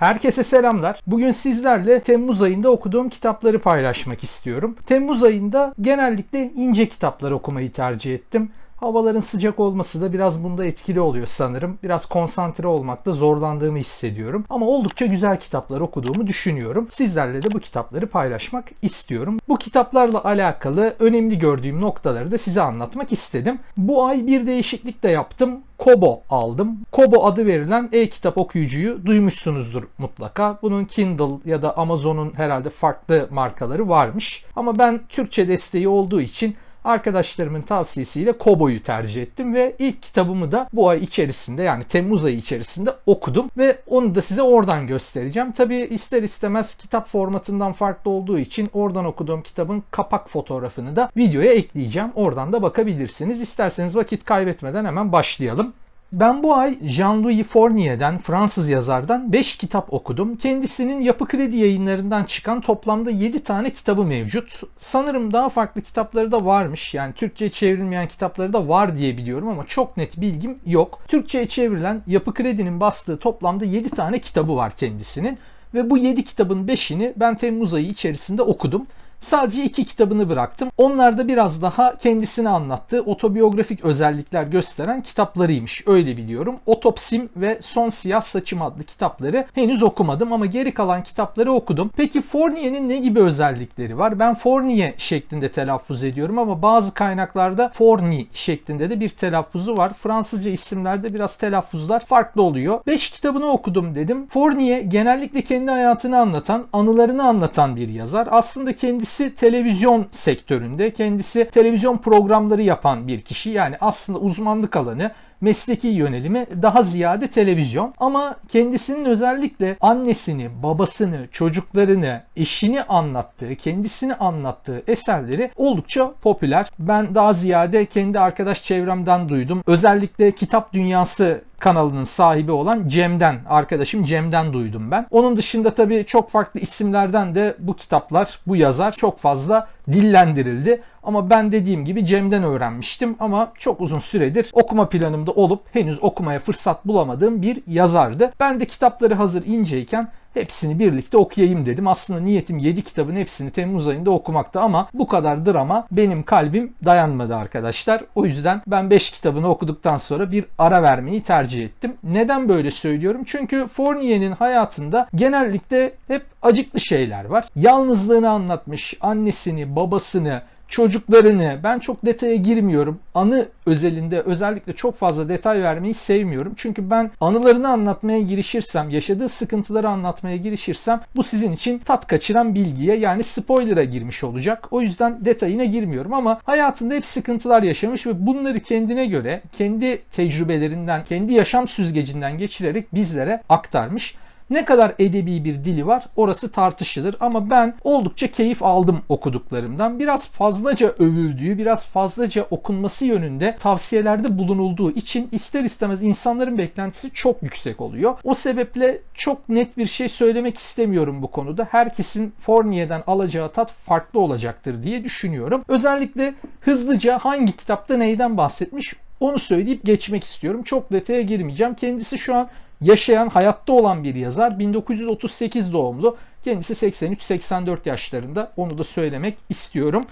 Herkese selamlar. Bugün sizlerle Temmuz ayında okuduğum kitapları paylaşmak istiyorum. Temmuz ayında genellikle ince kitaplar okumayı tercih ettim. Havaların sıcak olması da biraz bunda etkili oluyor sanırım. Biraz konsantre olmakta zorlandığımı hissediyorum. Ama oldukça güzel kitaplar okuduğumu düşünüyorum. Sizlerle de bu kitapları paylaşmak istiyorum. Bu kitaplarla alakalı önemli gördüğüm noktaları da size anlatmak istedim. Bu ay bir değişiklik de yaptım. Kobo aldım. Kobo adı verilen e-kitap okuyucuyu duymuşsunuzdur mutlaka. Bunun Kindle ya da Amazon'un herhalde farklı markaları varmış. Ama ben Türkçe desteği olduğu için arkadaşlarımın tavsiyesiyle Kobo'yu tercih ettim ve ilk kitabımı da bu ay içerisinde yani Temmuz ayı içerisinde okudum ve onu da size oradan göstereceğim. Tabi ister istemez kitap formatından farklı olduğu için oradan okuduğum kitabın kapak fotoğrafını da videoya ekleyeceğim. Oradan da bakabilirsiniz. İsterseniz vakit kaybetmeden hemen başlayalım. Ben bu ay Jean-Louis Fournier'den, Fransız yazardan 5 kitap okudum. Kendisinin Yapı Kredi yayınlarından çıkan toplamda 7 tane kitabı mevcut. Sanırım daha farklı kitapları da varmış. Yani Türkçe'ye çevrilmeyen kitapları da var diye biliyorum ama çok net bilgim yok. Türkçe'ye çevrilen Yapı Kredi'nin bastığı toplamda 7 tane kitabı var kendisinin. Ve bu 7 kitabın 5'ini ben Temmuz ayı içerisinde okudum. Sadece iki kitabını bıraktım. Onlar da biraz daha kendisini anlattığı otobiyografik özellikler gösteren kitaplarıymış. Öyle biliyorum. Otopsim ve Son Siyah Saçım adlı kitapları henüz okumadım ama geri kalan kitapları okudum. Peki Fournier'in ne gibi özellikleri var? Ben Fournier şeklinde telaffuz ediyorum ama bazı kaynaklarda Fournier şeklinde de bir telaffuzu var. Fransızca isimlerde biraz telaffuzlar farklı oluyor. 5 kitabını okudum dedim. Fournier genellikle kendi hayatını anlatan, anılarını anlatan bir yazar. Aslında kendisi kendisi televizyon sektöründe, kendisi televizyon programları yapan bir kişi. Yani aslında uzmanlık alanı mesleki yönelimi daha ziyade televizyon. Ama kendisinin özellikle annesini, babasını, çocuklarını, eşini anlattığı, kendisini anlattığı eserleri oldukça popüler. Ben daha ziyade kendi arkadaş çevremden duydum. Özellikle Kitap Dünyası kanalının sahibi olan Cem'den, arkadaşım Cem'den duydum ben. Onun dışında tabii çok farklı isimlerden de bu kitaplar, bu yazar çok fazla dillendirildi. Ama ben dediğim gibi Cem'den öğrenmiştim ama çok uzun süredir okuma planımda olup henüz okumaya fırsat bulamadığım bir yazardı. Ben de kitapları hazır inceyken hepsini birlikte okuyayım dedim. Aslında niyetim 7 kitabın hepsini Temmuz ayında okumakta ama bu kadar drama benim kalbim dayanmadı arkadaşlar. O yüzden ben 5 kitabını okuduktan sonra bir ara vermeyi tercih ettim. Neden böyle söylüyorum? Çünkü Fournier'in hayatında genellikle hep acıklı şeyler var. Yalnızlığını anlatmış, annesini, babasını, çocuklarını ben çok detaya girmiyorum. Anı özelinde özellikle çok fazla detay vermeyi sevmiyorum. Çünkü ben anılarını anlatmaya girişirsem, yaşadığı sıkıntıları anlatmaya girişirsem bu sizin için tat kaçıran bilgiye yani spoiler'a girmiş olacak. O yüzden detayına girmiyorum ama hayatında hep sıkıntılar yaşamış ve bunları kendine göre, kendi tecrübelerinden, kendi yaşam süzgecinden geçirerek bizlere aktarmış. Ne kadar edebi bir dili var orası tartışılır ama ben oldukça keyif aldım okuduklarımdan. Biraz fazlaca övüldüğü, biraz fazlaca okunması yönünde tavsiyelerde bulunulduğu için ister istemez insanların beklentisi çok yüksek oluyor. O sebeple çok net bir şey söylemek istemiyorum bu konuda. Herkesin Fournier'den alacağı tat farklı olacaktır diye düşünüyorum. Özellikle hızlıca hangi kitapta neyden bahsetmiş onu söyleyip geçmek istiyorum. Çok detaya girmeyeceğim. Kendisi şu an yaşayan, hayatta olan bir yazar. 1938 doğumlu. Kendisi 83-84 yaşlarında. Onu da söylemek istiyorum.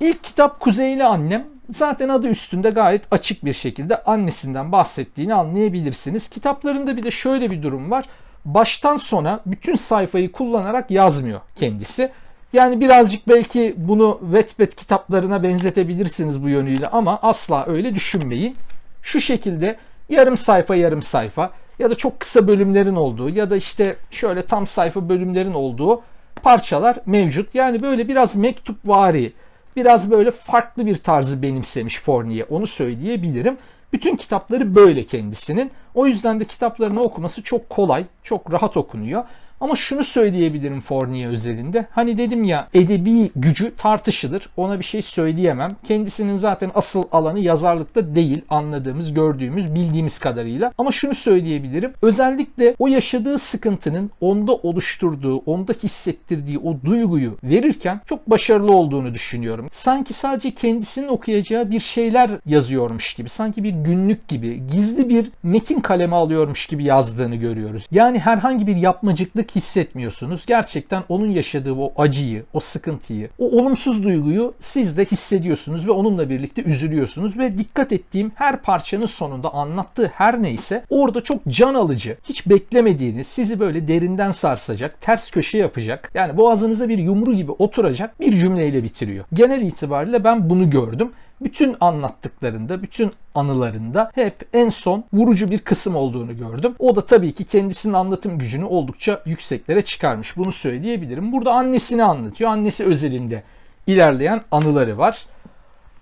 İlk kitap Kuzeyli Annem. Zaten adı üstünde gayet açık bir şekilde annesinden bahsettiğini anlayabilirsiniz. Kitaplarında bir de şöyle bir durum var. Baştan sona bütün sayfayı kullanarak yazmıyor kendisi. Yani birazcık belki bunu Wattpad kitaplarına benzetebilirsiniz bu yönüyle ama asla öyle düşünmeyin. Şu şekilde yarım sayfa yarım sayfa ya da çok kısa bölümlerin olduğu ya da işte şöyle tam sayfa bölümlerin olduğu parçalar mevcut. Yani böyle biraz mektup vari, biraz böyle farklı bir tarzı benimsemiş Fournier onu söyleyebilirim. Bütün kitapları böyle kendisinin. O yüzden de kitaplarını okuması çok kolay, çok rahat okunuyor. Ama şunu söyleyebilirim Fournier özelinde. Hani dedim ya edebi gücü tartışılır. Ona bir şey söyleyemem. Kendisinin zaten asıl alanı yazarlıkta değil anladığımız, gördüğümüz, bildiğimiz kadarıyla. Ama şunu söyleyebilirim. Özellikle o yaşadığı sıkıntının onda oluşturduğu, onda hissettirdiği o duyguyu verirken çok başarılı olduğunu düşünüyorum. Sanki sadece kendisinin okuyacağı bir şeyler yazıyormuş gibi. Sanki bir günlük gibi, gizli bir metin kaleme alıyormuş gibi yazdığını görüyoruz. Yani herhangi bir yapmacıklık hissetmiyorsunuz. Gerçekten onun yaşadığı o acıyı, o sıkıntıyı, o olumsuz duyguyu siz de hissediyorsunuz ve onunla birlikte üzülüyorsunuz ve dikkat ettiğim her parçanın sonunda anlattığı her neyse orada çok can alıcı, hiç beklemediğiniz, sizi böyle derinden sarsacak, ters köşe yapacak, yani boğazınıza bir yumru gibi oturacak bir cümleyle bitiriyor. Genel itibariyle ben bunu gördüm bütün anlattıklarında, bütün anılarında hep en son vurucu bir kısım olduğunu gördüm. O da tabii ki kendisinin anlatım gücünü oldukça yükseklere çıkarmış. Bunu söyleyebilirim. Burada annesini anlatıyor. Annesi özelinde ilerleyen anıları var.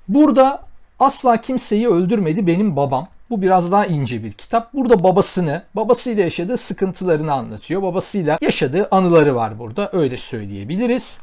Burada asla kimseyi öldürmedi benim babam. Bu biraz daha ince bir kitap. Burada babasını, babasıyla yaşadığı sıkıntılarını anlatıyor. Babasıyla yaşadığı anıları var burada. Öyle söyleyebiliriz.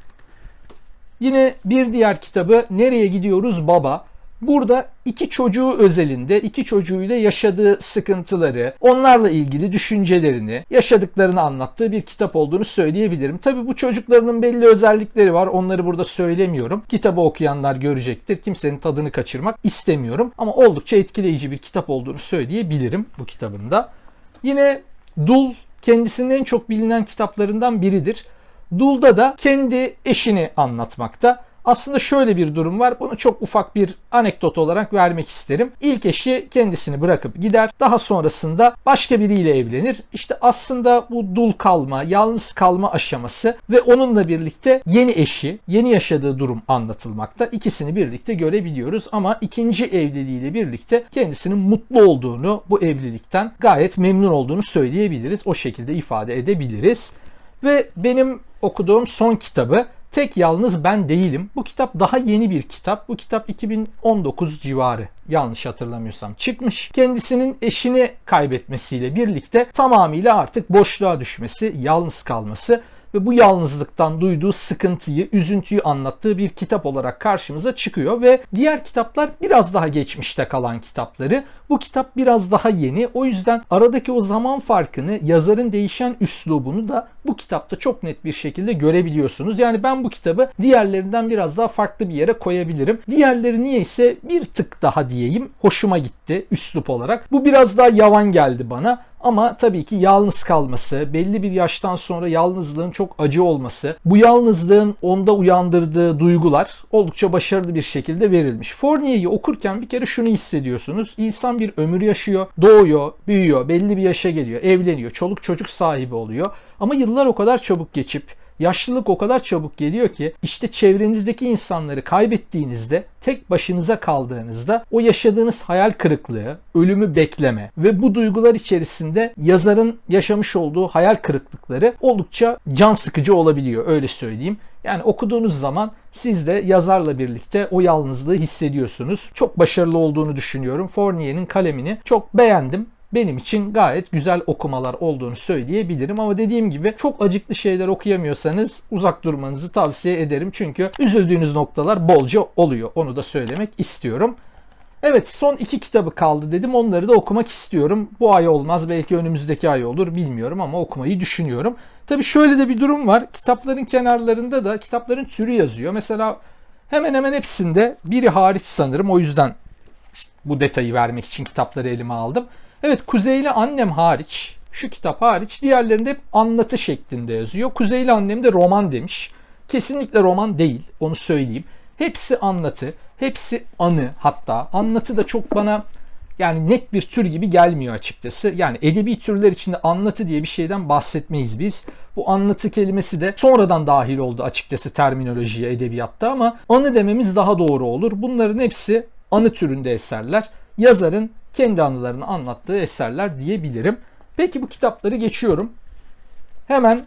Yine bir diğer kitabı Nereye Gidiyoruz Baba? Burada iki çocuğu özelinde, iki çocuğuyla yaşadığı sıkıntıları, onlarla ilgili düşüncelerini, yaşadıklarını anlattığı bir kitap olduğunu söyleyebilirim. Tabii bu çocuklarının belli özellikleri var. Onları burada söylemiyorum. Kitabı okuyanlar görecektir. Kimsenin tadını kaçırmak istemiyorum. Ama oldukça etkileyici bir kitap olduğunu söyleyebilirim bu kitabında. Yine Dul kendisinin en çok bilinen kitaplarından biridir. Dul'da da kendi eşini anlatmakta. Aslında şöyle bir durum var. Bunu çok ufak bir anekdot olarak vermek isterim. İlk eşi kendisini bırakıp gider. Daha sonrasında başka biriyle evlenir. İşte aslında bu dul kalma, yalnız kalma aşaması ve onunla birlikte yeni eşi, yeni yaşadığı durum anlatılmakta. İkisini birlikte görebiliyoruz ama ikinci evliliğiyle birlikte kendisinin mutlu olduğunu, bu evlilikten gayet memnun olduğunu söyleyebiliriz. O şekilde ifade edebiliriz. Ve benim okuduğum son kitabı Tek Yalnız Ben Değilim. Bu kitap daha yeni bir kitap. Bu kitap 2019 civarı yanlış hatırlamıyorsam çıkmış. Kendisinin eşini kaybetmesiyle birlikte tamamıyla artık boşluğa düşmesi, yalnız kalması ve bu yalnızlıktan duyduğu sıkıntıyı, üzüntüyü anlattığı bir kitap olarak karşımıza çıkıyor ve diğer kitaplar biraz daha geçmişte kalan kitapları. Bu kitap biraz daha yeni. O yüzden aradaki o zaman farkını, yazarın değişen üslubunu da bu kitapta çok net bir şekilde görebiliyorsunuz. Yani ben bu kitabı diğerlerinden biraz daha farklı bir yere koyabilirim. Diğerleri niyeyse bir tık daha diyeyim hoşuma gitti üslup olarak. Bu biraz daha yavan geldi bana. Ama tabii ki yalnız kalması, belli bir yaştan sonra yalnızlığın çok acı olması, bu yalnızlığın onda uyandırdığı duygular oldukça başarılı bir şekilde verilmiş. Fournier'i okurken bir kere şunu hissediyorsunuz. İnsan bir ömür yaşıyor, doğuyor, büyüyor, belli bir yaşa geliyor, evleniyor, çoluk çocuk sahibi oluyor. Ama yıllar o kadar çabuk geçip Yaşlılık o kadar çabuk geliyor ki işte çevrenizdeki insanları kaybettiğinizde tek başınıza kaldığınızda o yaşadığınız hayal kırıklığı, ölümü bekleme ve bu duygular içerisinde yazarın yaşamış olduğu hayal kırıklıkları oldukça can sıkıcı olabiliyor öyle söyleyeyim. Yani okuduğunuz zaman siz de yazarla birlikte o yalnızlığı hissediyorsunuz. Çok başarılı olduğunu düşünüyorum. Fournier'in kalemini çok beğendim benim için gayet güzel okumalar olduğunu söyleyebilirim. Ama dediğim gibi çok acıklı şeyler okuyamıyorsanız uzak durmanızı tavsiye ederim. Çünkü üzüldüğünüz noktalar bolca oluyor. Onu da söylemek istiyorum. Evet son iki kitabı kaldı dedim. Onları da okumak istiyorum. Bu ay olmaz belki önümüzdeki ay olur bilmiyorum ama okumayı düşünüyorum. Tabi şöyle de bir durum var. Kitapların kenarlarında da kitapların türü yazıyor. Mesela hemen hemen hepsinde biri hariç sanırım o yüzden bu detayı vermek için kitapları elime aldım. Evet Kuzeyli Annem hariç, şu kitap hariç diğerlerinde hep anlatı şeklinde yazıyor. Kuzeyli Annem de roman demiş. Kesinlikle roman değil, onu söyleyeyim. Hepsi anlatı, hepsi anı hatta. Anlatı da çok bana yani net bir tür gibi gelmiyor açıkçası. Yani edebi türler içinde anlatı diye bir şeyden bahsetmeyiz biz. Bu anlatı kelimesi de sonradan dahil oldu açıkçası terminolojiye edebiyatta ama anı dememiz daha doğru olur. Bunların hepsi anı türünde eserler. Yazarın kendi anılarını anlattığı eserler diyebilirim. Peki bu kitapları geçiyorum. Hemen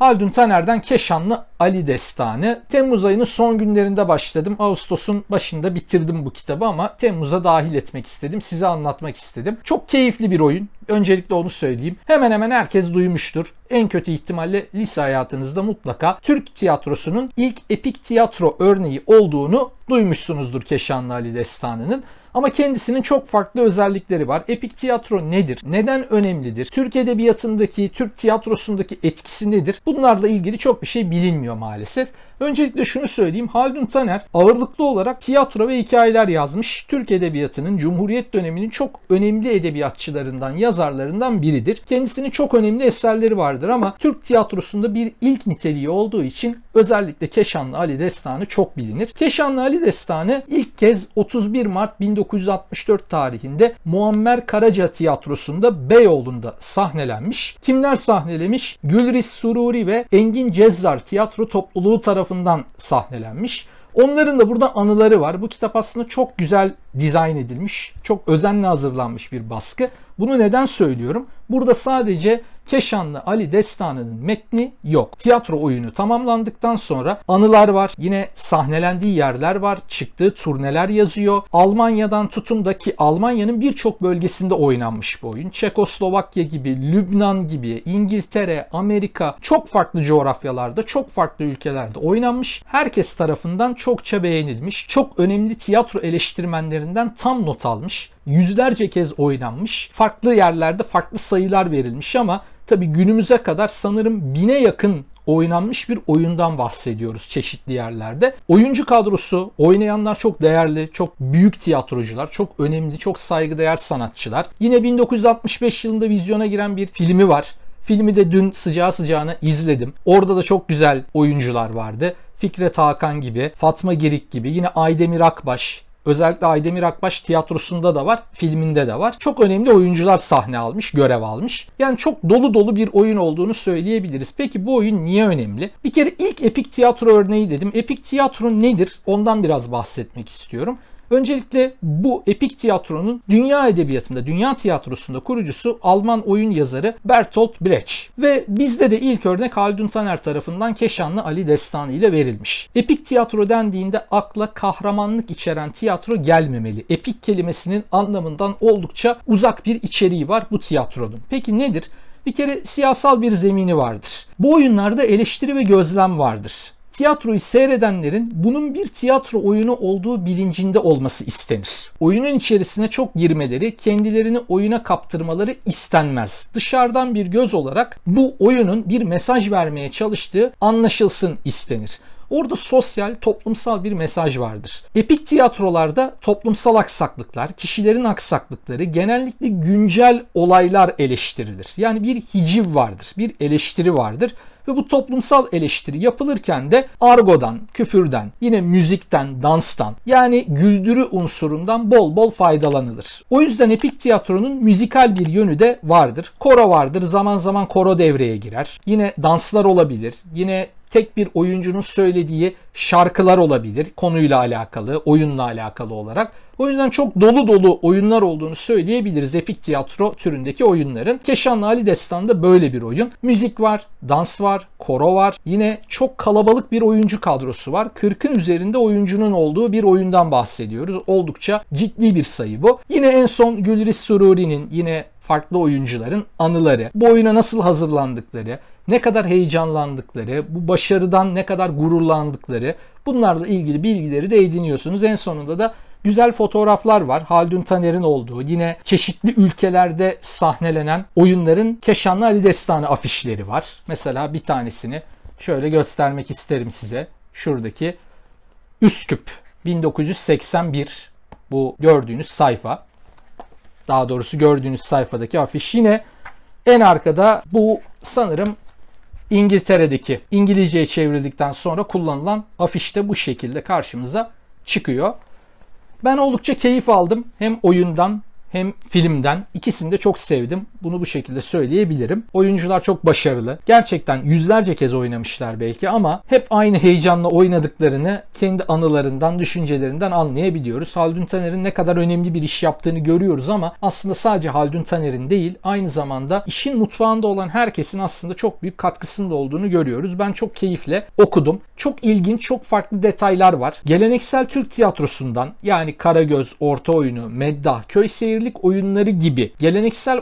Haldun Taner'den Keşanlı Ali Destanı. Temmuz ayının son günlerinde başladım. Ağustos'un başında bitirdim bu kitabı ama Temmuz'a dahil etmek istedim. Size anlatmak istedim. Çok keyifli bir oyun. Öncelikle onu söyleyeyim. Hemen hemen herkes duymuştur. En kötü ihtimalle lise hayatınızda mutlaka Türk tiyatrosunun ilk epik tiyatro örneği olduğunu duymuşsunuzdur Keşanlı Ali Destanı'nın. Ama kendisinin çok farklı özellikleri var. Epik tiyatro nedir? Neden önemlidir? Türk edebiyatındaki, Türk tiyatrosundaki etkisi nedir? Bunlarla ilgili çok bir şey bilinmiyor maalesef. Öncelikle şunu söyleyeyim. Haldun Taner ağırlıklı olarak tiyatro ve hikayeler yazmış. Türk Edebiyatı'nın Cumhuriyet döneminin çok önemli edebiyatçılarından, yazarlarından biridir. Kendisinin çok önemli eserleri vardır ama Türk tiyatrosunda bir ilk niteliği olduğu için özellikle Keşanlı Ali Destanı çok bilinir. Keşanlı Ali Destanı ilk kez 31 Mart 1964 tarihinde Muammer Karaca Tiyatrosu'nda Beyoğlu'nda sahnelenmiş. Kimler sahnelemiş? Gülriz Sururi ve Engin Cezzar tiyatro topluluğu tarafından sahnelenmiş. Onların da burada anıları var. Bu kitap aslında çok güzel dizayn edilmiş, çok özenle hazırlanmış bir baskı. Bunu neden söylüyorum? Burada sadece Keşanlı Ali Destanı'nın metni yok. Tiyatro oyunu tamamlandıktan sonra anılar var. Yine sahnelendiği yerler var. Çıktığı turneler yazıyor. Almanya'dan tutun da ki Almanya'nın birçok bölgesinde oynanmış bu oyun. Çekoslovakya gibi, Lübnan gibi, İngiltere, Amerika çok farklı coğrafyalarda, çok farklı ülkelerde oynanmış. Herkes tarafından çokça beğenilmiş. Çok önemli tiyatro eleştirmenlerinden tam not almış yüzlerce kez oynanmış. Farklı yerlerde farklı sayılar verilmiş ama tabi günümüze kadar sanırım bine yakın oynanmış bir oyundan bahsediyoruz çeşitli yerlerde. Oyuncu kadrosu, oynayanlar çok değerli, çok büyük tiyatrocular, çok önemli, çok saygıdeğer sanatçılar. Yine 1965 yılında vizyona giren bir filmi var. Filmi de dün sıcağı sıcağına izledim. Orada da çok güzel oyuncular vardı. Fikret Hakan gibi, Fatma Girik gibi, yine Aydemir Akbaş, Özellikle Aydemir Akbaş tiyatrosunda da var, filminde de var. Çok önemli oyuncular sahne almış, görev almış. Yani çok dolu dolu bir oyun olduğunu söyleyebiliriz. Peki bu oyun niye önemli? Bir kere ilk epik tiyatro örneği dedim. Epik tiyatro nedir? Ondan biraz bahsetmek istiyorum. Öncelikle bu epik tiyatronun dünya edebiyatında, dünya tiyatrosunda kurucusu Alman oyun yazarı Bertolt Brecht. Ve bizde de ilk örnek Haldun Taner tarafından Keşanlı Ali Destanı ile verilmiş. Epik tiyatro dendiğinde akla kahramanlık içeren tiyatro gelmemeli. Epik kelimesinin anlamından oldukça uzak bir içeriği var bu tiyatronun. Peki nedir? Bir kere siyasal bir zemini vardır. Bu oyunlarda eleştiri ve gözlem vardır tiyatroyu seyredenlerin bunun bir tiyatro oyunu olduğu bilincinde olması istenir. Oyunun içerisine çok girmeleri, kendilerini oyuna kaptırmaları istenmez. Dışarıdan bir göz olarak bu oyunun bir mesaj vermeye çalıştığı anlaşılsın istenir. Orada sosyal, toplumsal bir mesaj vardır. Epik tiyatrolarda toplumsal aksaklıklar, kişilerin aksaklıkları, genellikle güncel olaylar eleştirilir. Yani bir hiciv vardır, bir eleştiri vardır ve bu toplumsal eleştiri yapılırken de argodan, küfürden, yine müzikten, danstan yani güldürü unsurundan bol bol faydalanılır. O yüzden epik tiyatronun müzikal bir yönü de vardır. Koro vardır. Zaman zaman koro devreye girer. Yine danslar olabilir. Yine tek bir oyuncunun söylediği şarkılar olabilir konuyla alakalı, oyunla alakalı olarak. O yüzden çok dolu dolu oyunlar olduğunu söyleyebiliriz epik tiyatro türündeki oyunların. Keşanlı Ali Destan'da böyle bir oyun. Müzik var, dans var, koro var. Yine çok kalabalık bir oyuncu kadrosu var. 40'ın üzerinde oyuncunun olduğu bir oyundan bahsediyoruz. Oldukça ciddi bir sayı bu. Yine en son Gülriz Sururi'nin yine farklı oyuncuların anıları, bu oyuna nasıl hazırlandıkları, ne kadar heyecanlandıkları, bu başarıdan ne kadar gururlandıkları bunlarla ilgili bilgileri de ediniyorsunuz. En sonunda da güzel fotoğraflar var. Haldun Taner'in olduğu, yine çeşitli ülkelerde sahnelenen oyunların Keşanlı Ali Destanı afişleri var. Mesela bir tanesini şöyle göstermek isterim size. Şuradaki Üsküp 1981 bu gördüğünüz sayfa. Daha doğrusu gördüğünüz sayfadaki afiş yine en arkada bu sanırım İngiltere'deki İngilizceye çevrildikten sonra kullanılan afişte bu şekilde karşımıza çıkıyor. Ben oldukça keyif aldım hem oyundan hem filmden ikisini de çok sevdim. Bunu bu şekilde söyleyebilirim. Oyuncular çok başarılı. Gerçekten yüzlerce kez oynamışlar belki ama hep aynı heyecanla oynadıklarını kendi anılarından, düşüncelerinden anlayabiliyoruz. Haldun Taner'in ne kadar önemli bir iş yaptığını görüyoruz ama aslında sadece Haldun Taner'in değil, aynı zamanda işin mutfağında olan herkesin aslında çok büyük katkısında olduğunu görüyoruz. Ben çok keyifle okudum. Çok ilginç, çok farklı detaylar var. Geleneksel Türk tiyatrosundan yani Karagöz, Orta Oyunu, Meddah, Köy Seyir birlik oyunları gibi geleneksel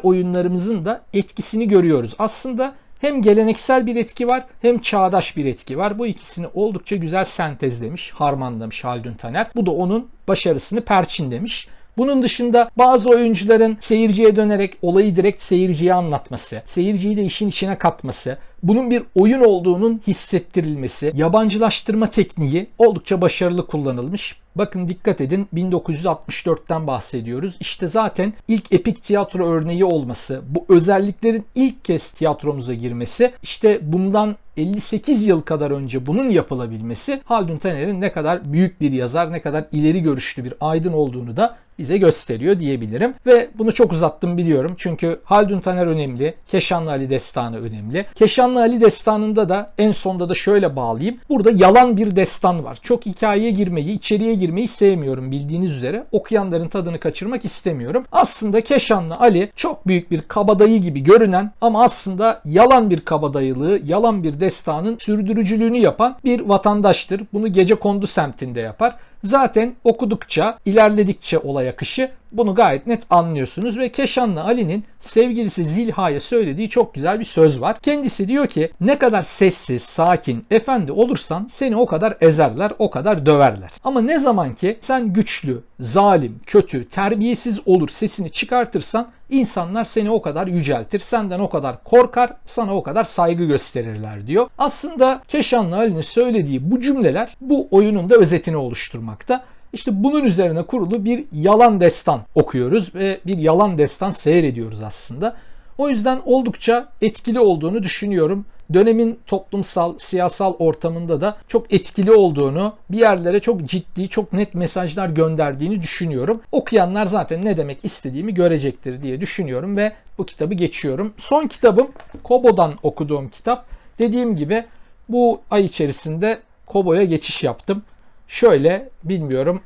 oyunlarımızın da etkisini görüyoruz. Aslında hem geleneksel bir etki var hem çağdaş bir etki var. Bu ikisini oldukça güzel sentezlemiş, harmanlamış Haldun Taner. Bu da onun başarısını perçinlemiş. Bunun dışında bazı oyuncuların seyirciye dönerek olayı direkt seyirciye anlatması, seyirciyi de işin içine katması, bunun bir oyun olduğunun hissettirilmesi, yabancılaştırma tekniği oldukça başarılı kullanılmış. Bakın dikkat edin 1964'ten bahsediyoruz. İşte zaten ilk epik tiyatro örneği olması, bu özelliklerin ilk kez tiyatromuza girmesi, işte bundan 58 yıl kadar önce bunun yapılabilmesi Haldun Taner'in ne kadar büyük bir yazar, ne kadar ileri görüşlü bir aydın olduğunu da bize gösteriyor diyebilirim. Ve bunu çok uzattım biliyorum. Çünkü Haldun Taner önemli. Keşanlı Ali Destanı önemli. Keşanlı Ali Destanı'nda da en sonda da şöyle bağlayayım. Burada yalan bir destan var. Çok hikayeye girmeyi, içeriye girmeyi sevmiyorum bildiğiniz üzere. Okuyanların tadını kaçırmak istemiyorum. Aslında Keşanlı Ali çok büyük bir kabadayı gibi görünen ama aslında yalan bir kabadayılığı, yalan bir destanın sürdürücülüğünü yapan bir vatandaştır. Bunu gece kondu semtinde yapar. Zaten okudukça, ilerledikçe olay akışı bunu gayet net anlıyorsunuz ve Keşanlı Ali'nin sevgilisi Zilha'ya söylediği çok güzel bir söz var. Kendisi diyor ki ne kadar sessiz, sakin, efendi olursan seni o kadar ezerler, o kadar döverler. Ama ne zaman ki sen güçlü, zalim, kötü, terbiyesiz olur sesini çıkartırsan insanlar seni o kadar yüceltir, senden o kadar korkar, sana o kadar saygı gösterirler diyor. Aslında Keşanlı Ali'nin söylediği bu cümleler bu oyunun da özetini oluşturmakta. İşte bunun üzerine kurulu bir yalan destan okuyoruz ve bir yalan destan seyrediyoruz aslında. O yüzden oldukça etkili olduğunu düşünüyorum. Dönemin toplumsal, siyasal ortamında da çok etkili olduğunu, bir yerlere çok ciddi, çok net mesajlar gönderdiğini düşünüyorum. Okuyanlar zaten ne demek istediğimi görecektir diye düşünüyorum ve bu kitabı geçiyorum. Son kitabım Kobo'dan okuduğum kitap. Dediğim gibi bu ay içerisinde Kobo'ya geçiş yaptım. Şöyle bilmiyorum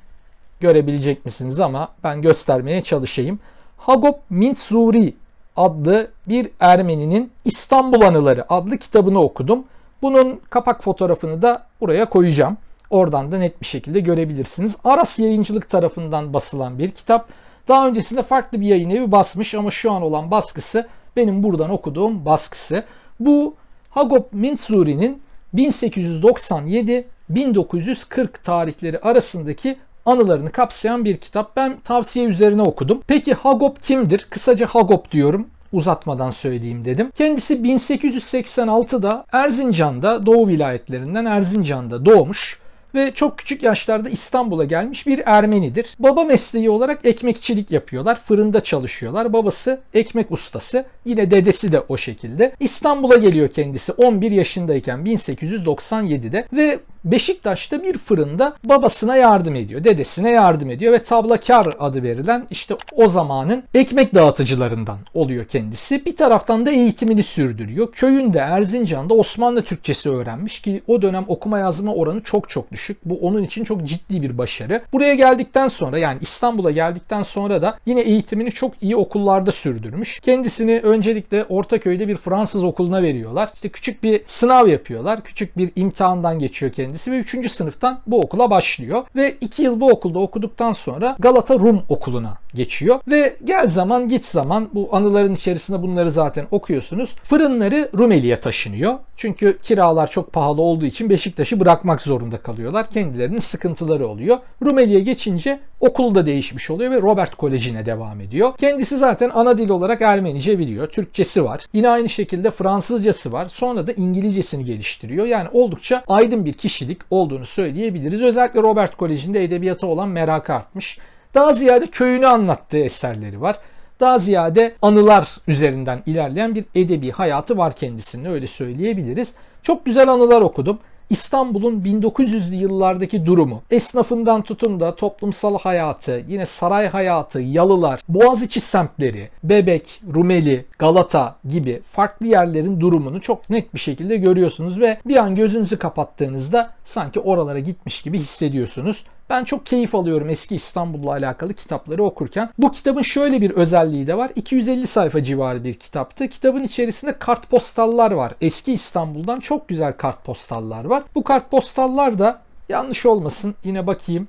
görebilecek misiniz ama ben göstermeye çalışayım. Hagop Mintzuri adlı bir Ermeni'nin İstanbul Anıları adlı kitabını okudum. Bunun kapak fotoğrafını da buraya koyacağım. Oradan da net bir şekilde görebilirsiniz. Aras Yayıncılık tarafından basılan bir kitap. Daha öncesinde farklı bir yayın evi basmış ama şu an olan baskısı benim buradan okuduğum baskısı. Bu Hagop Mintzuri'nin 1897 1940 tarihleri arasındaki anılarını kapsayan bir kitap. Ben tavsiye üzerine okudum. Peki Hagop kimdir? Kısaca Hagop diyorum uzatmadan söyleyeyim dedim. Kendisi 1886'da Erzincan'da Doğu vilayetlerinden Erzincan'da doğmuş ve çok küçük yaşlarda İstanbul'a gelmiş bir Ermenidir. Baba mesleği olarak ekmekçilik yapıyorlar. Fırında çalışıyorlar. Babası ekmek ustası. Yine dedesi de o şekilde. İstanbul'a geliyor kendisi 11 yaşındayken 1897'de ve Beşiktaş'ta bir fırında babasına yardım ediyor. Dedesine yardım ediyor ve tablakar adı verilen işte o zamanın ekmek dağıtıcılarından oluyor kendisi. Bir taraftan da eğitimini sürdürüyor. Köyünde Erzincan'da Osmanlı Türkçesi öğrenmiş ki o dönem okuma yazma oranı çok çok düşük. Bu onun için çok ciddi bir başarı. Buraya geldikten sonra yani İstanbul'a geldikten sonra da yine eğitimini çok iyi okullarda sürdürmüş. Kendisini öncelikle Ortaköy'de bir Fransız okuluna veriyorlar. İşte küçük bir sınav yapıyorlar. Küçük bir imtihandan geçiyor kendisi kendisi ve 3. sınıftan bu okula başlıyor. Ve 2 yıl bu okulda okuduktan sonra Galata Rum okuluna geçiyor. Ve gel zaman git zaman bu anıların içerisinde bunları zaten okuyorsunuz. Fırınları Rumeli'ye taşınıyor. Çünkü kiralar çok pahalı olduğu için Beşiktaş'ı bırakmak zorunda kalıyorlar. Kendilerinin sıkıntıları oluyor. Rumeli'ye geçince okul da değişmiş oluyor ve Robert Koleji'ne devam ediyor. Kendisi zaten ana dil olarak Ermenice biliyor. Türkçesi var. Yine aynı şekilde Fransızcası var. Sonra da İngilizcesini geliştiriyor. Yani oldukça aydın bir kişilik olduğunu söyleyebiliriz. Özellikle Robert Koleji'nde edebiyata olan merakı artmış. Daha ziyade köyünü anlattığı eserleri var. Daha ziyade anılar üzerinden ilerleyen bir edebi hayatı var kendisinin öyle söyleyebiliriz. Çok güzel anılar okudum. İstanbul'un 1900'lü yıllardaki durumu, esnafından tutun da toplumsal hayatı, yine saray hayatı, yalılar, Boğaziçi semtleri, Bebek, Rumeli, Galata gibi farklı yerlerin durumunu çok net bir şekilde görüyorsunuz ve bir an gözünüzü kapattığınızda sanki oralara gitmiş gibi hissediyorsunuz. Ben çok keyif alıyorum eski İstanbul'la alakalı kitapları okurken. Bu kitabın şöyle bir özelliği de var. 250 sayfa civarı bir kitaptı. Kitabın içerisinde kartpostallar var. Eski İstanbul'dan çok güzel kartpostallar var. Bu kartpostallar da yanlış olmasın yine bakayım.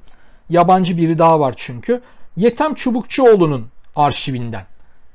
Yabancı biri daha var çünkü. Yetem Çubukçuoğlu'nun arşivinden.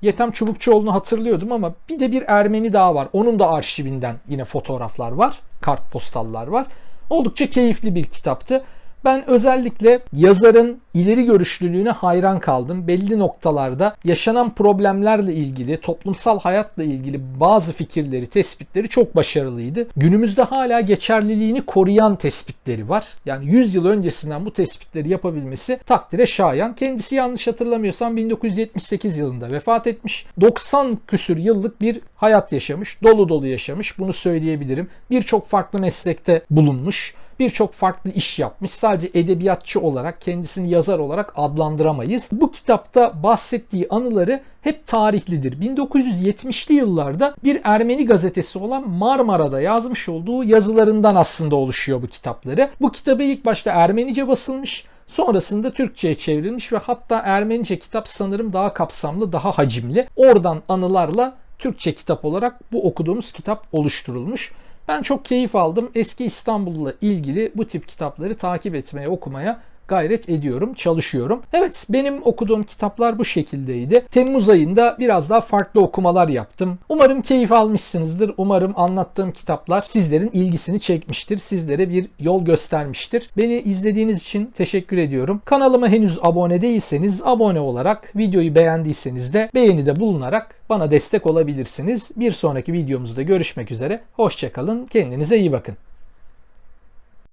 Yetem Çubukçuoğlu'nu hatırlıyordum ama bir de bir Ermeni daha var. Onun da arşivinden yine fotoğraflar var. Kartpostallar var. Oldukça keyifli bir kitaptı. Ben özellikle yazarın ileri görüşlülüğüne hayran kaldım. Belli noktalarda yaşanan problemlerle ilgili, toplumsal hayatla ilgili bazı fikirleri, tespitleri çok başarılıydı. Günümüzde hala geçerliliğini koruyan tespitleri var. Yani 100 yıl öncesinden bu tespitleri yapabilmesi takdire şayan. Kendisi yanlış hatırlamıyorsam 1978 yılında vefat etmiş. 90 küsür yıllık bir hayat yaşamış. Dolu dolu yaşamış. Bunu söyleyebilirim. Birçok farklı meslekte bulunmuş birçok farklı iş yapmış. Sadece edebiyatçı olarak, kendisini yazar olarak adlandıramayız. Bu kitapta bahsettiği anıları hep tarihlidir. 1970'li yıllarda bir Ermeni gazetesi olan Marmara'da yazmış olduğu yazılarından aslında oluşuyor bu kitapları. Bu kitabı ilk başta Ermenice basılmış. Sonrasında Türkçe'ye çevrilmiş ve hatta Ermenice kitap sanırım daha kapsamlı, daha hacimli. Oradan anılarla Türkçe kitap olarak bu okuduğumuz kitap oluşturulmuş. Ben çok keyif aldım. Eski İstanbul'la ilgili bu tip kitapları takip etmeye, okumaya gayret ediyorum, çalışıyorum. Evet, benim okuduğum kitaplar bu şekildeydi. Temmuz ayında biraz daha farklı okumalar yaptım. Umarım keyif almışsınızdır. Umarım anlattığım kitaplar sizlerin ilgisini çekmiştir. Sizlere bir yol göstermiştir. Beni izlediğiniz için teşekkür ediyorum. Kanalıma henüz abone değilseniz abone olarak, videoyu beğendiyseniz de beğenide bulunarak bana destek olabilirsiniz. Bir sonraki videomuzda görüşmek üzere. Hoşçakalın. Kendinize iyi bakın.